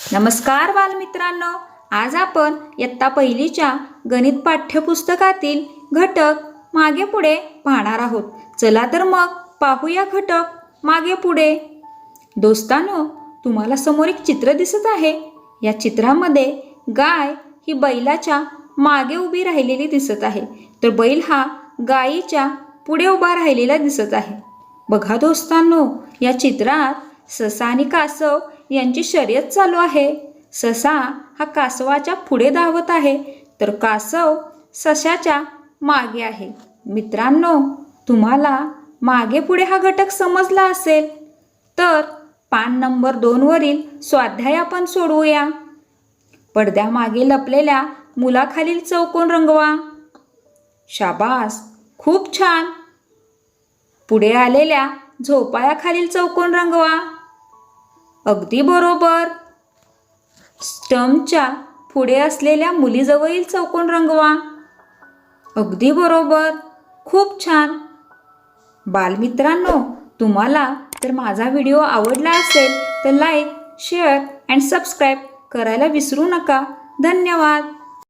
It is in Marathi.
नमस्कार बालमित्रांनो. आज आपण इयत्ता पहिलीच्या गणित पाठ्यपुस्तकातील घटक मागे पुढे पाहणार आहोत. चला तर मग पाहूया घटक मागे पुढे. दोस्तानो तुम्हाला समोर एक चित्र दिसत आहे. या चित्रामध्ये गाय ही बैलाच्या मागे उभी राहिलेली दिसत आहे. तर बैल हा गायीच्या पुढे उभा राहिलेला दिसत आहे. बघा दोस्तांनो या चित्रात ससा आणि कासव यांची शर्यत चालू आहे. ससा हा कासवाच्या पुढे धावत आहे. तर कासव सशाच्या मागे आहे. मित्रांनो तुम्हाला मागे पुढे हा घटक समजला असेल. तर पान नंबर दोनवरील स्वाध्याय आपण सोडवूया. पडद्यामागे लपलेल्या मुलाखालील चौकोन रंगवा. शाबास! खूप छान! पुढे आलेल्या झोपाळ्याखालील चौकोन रंगवा. अगदी बरोबर. स्टमच्या पुढे असलेल्या मुलीजवळील चौकोन रंगवा. अगदी बरोबर. खूप छान. बालमित्रांनो तुम्हाला जर माझा व्हिडिओ आवडला असेल तर लाईक शेअर अँड सबस्क्राईब करायला विसरू नका. धन्यवाद.